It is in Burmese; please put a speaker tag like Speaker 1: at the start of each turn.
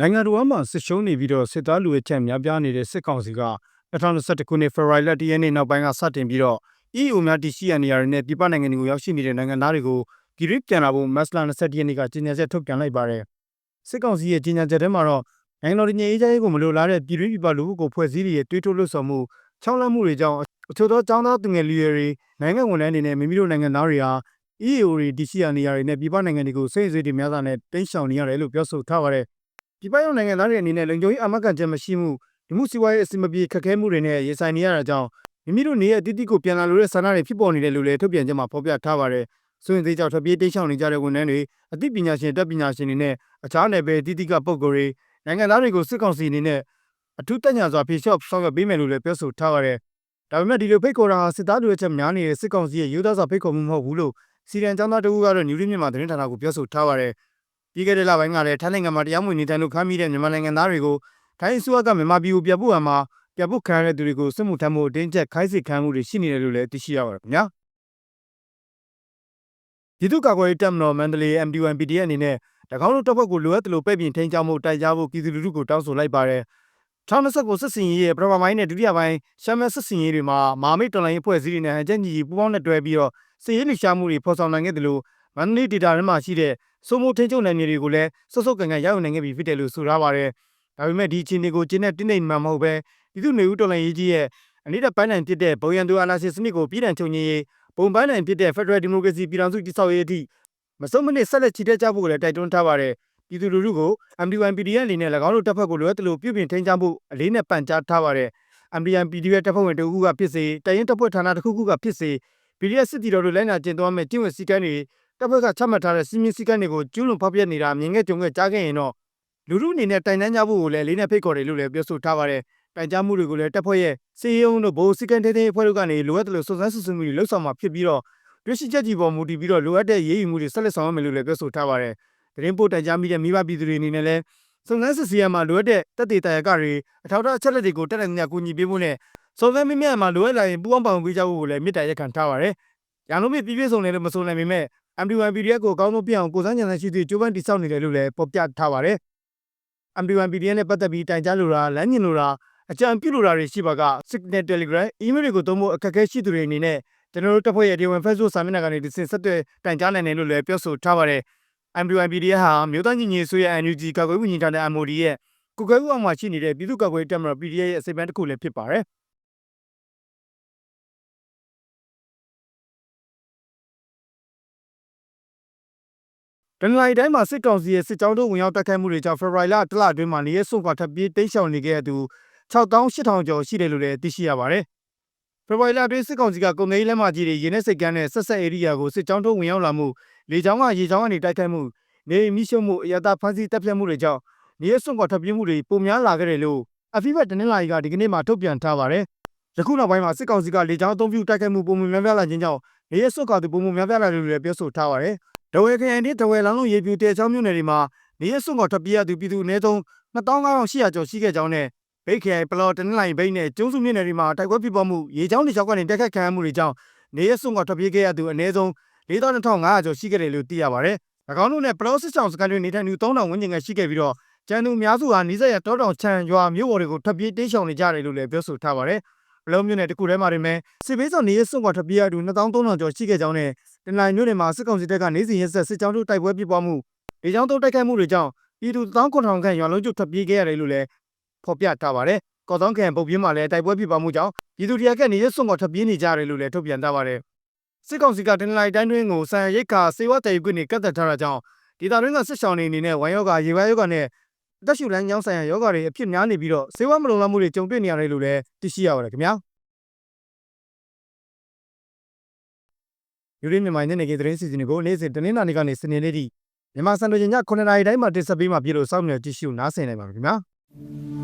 Speaker 1: နိုင်ငံတော်မှာစစ်ရှုံးနေပြီးတော့စစ်သားလူအချက်များပြားနေတဲ့စစ်ကောင်စီက2021ခုနှစ်ဖေဖော်ဝါရီလတရက်နေ့နောက်ပိုင်းကစတင်ပြီးတော့ EU များတရှိရနေရတဲ့နဲ့ပြည်ပနိုင်ငံတွေကိုရောက်ရှိနေတဲ့နိုင်ငံသားတွေကိုပြည်ရစ်ပြန်လာဖို့မတ်လ21ရက်နေ့ကကြေညာချက်ထုတ်ပြန်လိုက်ပါတယ်စစ်ကောင်စီရဲ့ကြေညာချက်ထဲမှာတော့နိုင်ငံတော်ညီအေးချမ်းရေးကိုမလိုလားတဲ့ပြည်ရစ်ပြည်ပလူမှုကိုဖွဲ့စည်းရဲ့တွေးထိုးလို့ဆိုမှုချောင်းလန့်မှုတွေကြောင့်အချို့သောចောင်းသားသူငယ်လူရွယ်တွေနိုင်ငံဝန်ထမ်းတွေနဲ့မိမိတို့နိုင်ငံသားတွေဟာ EU တွေတရှိရနေရတဲ့နဲ့ပြည်ပနိုင်ငံတွေကိုစိတ်အစိတ်တွေများစွာနဲ့တင်းရှောင်နေရတယ်လို့ပြောဆိုထားပါတယ် ပြည်ပရောက်နိုင်ငံသားတွေအနေနဲ့လုံခြုံရေးအမကန်ချက်မရှိမှုဒီမှုစီးပွားရေးအစီအမပြေခက်ခဲမှုတွေနဲ့ရင်ဆိုင်နေရတာကြောင့်မိမိတို့နေရဲ့အတိအကျကိုပြန်လာလို့တဲ့ဆန္ဒတွေဖြစ်ပေါ်နေတယ်လို့လည်းထုတ်ပြန်ချက်မှာဖော်ပြထားပါတယ်။ဆိုရင်သေးကြောင့်ထပ်ပြေးတိတ်ရှောင်နေကြတဲ့ဝန်ထမ်းတွေအသိပညာရှင်တက်ပညာရှင်တွေနဲ့အခြားနယ်ပယ်အတိအကျပုံကိုယ်တွေနိုင်ငံသားတွေကိုစစ်ကောင်စီအနေနဲ့အထူးတက်ညာစွာဖြေလျှော့ဆောင်ရွက်ပေးမယ်လို့လည်းပြောဆိုထားပါတယ်။ဒါပေမဲ့ဒီလိုဖိတ်ခေါ်တာဟာစစ်သားတွေရဲ့ချက်များနေတဲ့စစ်ကောင်စီရဲ့ယူသားစွာဖိတ်ခေါ်မှုမဟုတ်ဘူးလို့စီရန်ចောင်းသားတဦးကတော့ညူရီမြန်မာသတင်းဌာနကိုပြောဆိုထားပါတယ်။ ပြီးခဲ့တဲ့လပိုင်းကလည်းထိုင်းနိုင်ငံမှာတရားမဝင်နေထိုင်လို့ခမ်းမိတဲ့မြန်မာနိုင်ငံသားတွေကိုထိုင်းအစိုးရကမြန်မာပြည်ကိုပြပို့အမှာပြပို့ခံရတဲ့သူတွေကိုစစ်မှုထမ်းမှုအတင်းကျပ်ခိုင်းစေခံမှုတွေရှိနေတယ်လို့လည်းသိရှိရပါတယ်ခင်ဗျာပြည်သူ့ကာကွယ်ရေးတပ်မတော်မန္တလေး MD1 PDF အနေနဲ့၎င်းတို့တပ်ဖွဲ့ကိုလိုအပ်တယ်လို့ပဲ့ပြင်ထိန်းချောင်းမှုတိုက်ကြားဖို့ပြည်သူလူထုကိုတောင်းဆိုလိုက်ပါတယ်2020ကိုစစ်စင်ရေးရဲ့ပထမပိုင်းနဲ့ဒုတိယပိုင်းရှမ်းမဲစစ်စင်ရေးတွေမှာမာမိတ်တော်လိုင်းအဖွဲ့အစည်းတွေနဲ့ဟန်ချက်ညီပူးပေါင်းနဲ့တွဲပြီးတော့စစ်ရေးလှုပ်ရှားမှုတွေဖော်ဆောင်နိုင်ခဲ့တယ်လို့ မန္တလေးဒေတာထဲမှာရှိတဲ့စိုးမိုးထင်းချုပ်နယ်မြေတွေကိုလည်းစုပ်စုပ်ကန်ကန်ရောက်နိုင်ခဲ့ပြီဖြစ်တယ်လို့ဆိုထားပါတယ်။ဒါပေမဲ့ဒီအခြေအနေကိုကျင်းတဲ့တင်းနေမှမဟုတ်ပဲပြည်သူ့နေဦးတော်လှန်ရေးကြီးရဲ့အနည်းတဲ့ပိုင်းနိုင်ဖြစ်တဲ့ဘုံရန်သူအာဏာရှင်စနစ်ကိုပြည်ထန်ချုပ်ငြိမ်းရေးပုံပန်းနိုင်ဖြစ်တဲ့ Federal Democracy ပြည်ထောင်စုတည်ဆောက်ရေးအထိမစုံမနစ်ဆက်လက်ချီတက်ကြဖို့လည်းတိုက်တွန်းထားပါတယ်။ပြည်သူလူထုကို MD1 PDF အနေနဲ့၎င်းတို့တပ်ဖွဲ့ကိုလိုအပ်တယ်လို့ပြုပြင်ထိန်းချောင်းဖို့အလေးနဲ့ပန်ကြားထားပါတယ်။ MD1 PDF တပ်ဖွဲ့ဝင်တအုပ်ကဖြစ်စေတိုင်ရင်တပ်ဖွဲ့ဌာနတစ်ခုခုကဖြစ်စေ PDF စစ်တီတော်တို့လိုက်နာကျင့်သုံးမဲ့ကျင့်ဝတ်စည်းကမ်းတွေ တပ်ဖွဲ့ကချမှတ်ထားတဲ့စီမင်းစည်းကမ်းတွေကိုကျူးလွန်ဖောက်ဖျက်နေတာမြင်ခဲ့ကြုံခဲ့ကြားခဲ့ရင်တော့လူထုအနေနဲ့တိုင်တန်းကြဖို့ကိုလည်းလေးနဲ့ဖိတ်ခေါ်တယ်လို့လည်းပြောဆိုထားပါတယ်။တိုင်ကြားမှုတွေကိုလည်းတပ်ဖွဲ့ရဲ့စီယုံတို့ဗိုလ်စည်းကမ်းတင်းတင်းအဖွဲ့တို့ကနေလိုအပ်တယ်လို့စုံစမ်းစစ်ဆေးမှုတွေလှုပ်ဆောင်မှာဖြစ်ပြီးတော့တွေ့ရှိချက်ကြီးပေါ်မူတည်ပြီးတော့လိုအပ်တဲ့ရေးယူမှုတွေဆက်လက်ဆောင်ရွက်မယ်လို့လည်းပြောဆိုထားပါတယ်။သတင်းပို့တိုင်ကြားမိတဲ့မိဘပြည်သူတွေအနေနဲ့လည်းစုံစမ်းစစ်ဆေးရမှာလိုအပ်တဲ့တက်တေတရားကတွေအထောက်အထားအချက်လက်တွေကိုတက်တဲ့ညကူညီပေးဖို့နဲ့စုံစမ်းမိမြတ်မှာလိုအပ်လာရင်ပူးပေါင်းပါဝင်ပေးကြဖို့ကိုလည်းမြစ်တာရက်ခံထားပါတယ်။ရန်လုံးမြစ်ပြည့်ပြည့်စုံတယ်လို့မဆိုနိုင်ပေမဲ့ MD1 PDF ကိုအကောင်းဆုံးပြအောင်ကိုစန်းကျန်တဲ့ရှိသည့်ကျိုးပန်းတိစောက်နေတယ်လို့လည်းပေါ်ပြထားပါတယ်။ MD1 PDF နဲ့ပတ်သက်ပြီးတိုင်ကြားလိုတာလမ်းညင်လိုတာအကြံပြုလိုတာတွေရှိပါက Signal Telegram email တွေကိုသုံးဖို့အခက်အခဲရှိသူတွေအနေနဲ့ကျွန်တော်တို့တပ်ဖွဲ့ရဲ့ Day1 Facebook စာမျက်နှာကနေဒီစင်ဆက်သွယ်တိုင်ကြားနိုင်တယ်လို့လည်းပြောဆိုထားပါတယ်။ MD1 PDF ဟာမြို့သားညီညီဆိုရဲ့ NUG ကာကွယ်ဝင်ကြီးဌာန MOD ရဲ့ကုကွယ်ဥအောင်မှာရှိနေတဲ့ပြည်သူ့ကာကွယ်တပ်မတော် PDF ရဲ့အစိပ်ပိုင်းတစ်ခုလည်းဖြစ်ပါတယ်။ တနင်္လာရီတိုင်းမှာစစ်ကောင်စီရဲ့စစ်ကြောင်းတို့ဝင်ရောက်တိုက်ခိုက်မှုတွေကြောင့်ဖေဖော်ဝါရီလတလအတွင်းမှာနေရဲစွန့်ခွာထပ်ပြေးတိမ်းရှောင်နေခဲ့တဲ့သူ6800ကျော်ရှိတယ်လို့လည်းသိရှိရပါတယ်။ဖေဖော်ဝါရီလအတွင်းစစ်ကောင်စီကကုန်သိန်းလက်မကြီးတွေရင်းနှက်စိတ်ကမ်းနဲ့ဆက်ဆက်ဧရိယာကိုစစ်ကြောင်းတို့ဝင်ရောက်လာမှုလေကြောင်းကရေကြောင်းကနေတိုက်ခိုက်မှုနေမိရှုံမှုအရသာဖမ်းဆီးတပ်ဖြတ်မှုတွေကြောင့်နေရဲစွန့်ခွာထပ်ပြေးမှုတွေပုံများလာခဲ့တယ်လို့အဖိဘတ်တနင်္လာရီကဒီကနေ့မှထုတ်ပြန်ထားပါတယ်။ယခုနောက်ပိုင်းမှာစစ်ကောင်စီကလေကြောင်းအုံပြုတိုက်ခိုက်မှုပုံမှန်များပြားလာခြင်းကြောင့်နေရဲစွန့်ခွာသူပုံမှန်များပြားလာတယ်လို့လည်းပြောဆိုထားပါတယ်။ ဒဝဲခရိုင်နဲ့ဒဝဲလောင်းလုံးရေပြူတဲချောင်းမြို့နယ်တွေမှာနေရစွန့်ခေါ်ထွက်ပြေးရသူပြည်သူအနည်းဆုံး2500ကျော်ရှိခဲ့ကြောင်းနဲ့ဘိတ်ခရိုင်ပလော်တနင်္လာရီဘိတ်နဲ့ကျုံးစုမြို့နယ်တွေမှာတိုက်ပွဲဖြစ်ပွားမှုရေချောင်းတွေချောက်ကနေတိုက်ခိုက်ခံရမှုတွေကြောင့်နေရစွန့်ခေါ်ထွက်ပြေးခဲ့ရသူအနည်းဆုံး4500ကျော်ရှိခဲ့တယ်လို့သိရပါတယ်။၎င်းတို့နဲ့ပလော်စစ်ဆောင်စကန်တွေနေထိုင်သူ3000ဝန်းကျင်ကရှိခဲ့ပြီးတော့ကျန်သူအများစုဟာနီးစပ်ရတောတောင်ချမ်းရွာမြို့ပေါ်တွေကိုထွက်ပြေးတိမ်းရှောင်နေကြတယ်လို့လည်းပြောဆိုထားပါတ ယ်။ပလော်မြို့နယ်တခုထဲမှာတွင်ပဲစစ်ဘေးဆောင်နေရစွန့်ခေါ်ထွက်ပြေးရသူ2300ကျော်ရှိခဲ့ကြောင်းနဲ့တနင်္လာရီမြို့နယ်မှာစစ်ကောင်စီတပ်ကနေစဉ်ရက်ဆက်စစ်ကြောင်းတို့တိုက်ပွဲဖြစ်ပွားမှုလေကြောင်းတို့တိုက်ခိုက်မှုတွေကြောင့်ပြည်သူ19000ခန့်ရွာလုံးကျွတ်ထွက်ပြေးခဲ့ရတယ်လို့လည်းဖော်ပြထားပါတယ်။ကော်သောင်းခန်ပုတ်ပြင်းမှာလည်းတိုက်ပွဲဖြစ်ပွားမှုကြောင့်ပြည်သူတရာကနေရစွန့်ကထွက်ပြေးနေကြရတယ်လို့လည်းထုတ်ပြန်ထားပါတယ်။စစ်ကောင်စီကတနင်္လာရီတိုင်းတွင်းကိုဆန်ရိတ်ခါစေဝတ်တည်ခွင့်တွေကတ်သက်ထားတာကြောင့်ဒေသတွင်းကစစ်ဆောင်တွေအနေနဲ့ဝိုင်းယောဂရေဝါယောဂနဲ့ အသက်ရှူလမ်းကြောင်းဆိုင်ရာယောဂတွေအဖြစ်များနေပြီးတော့စေဝတ်မလုံလောက်မှုတွေကြုံတွေ့နေရတယ်လို့လည်းသိရှိရပါတယ်ခင်ဗျာ။ယူရင်းမြန်မာနဲ့နေကသတင်းစီစဉ်ကိုနေ့စဉ်တနင်္လာနေ့ကနေစနေနေ့ထိမြန်မာစံတော်ချိန်ည9:00နာရီတိုင်းမှာတင်ဆက်ပေးမှာပြည်လို့စောင့်မျှော်ကြည့်ရှုနားဆင်နိုင်ပါခင်ဗျာ။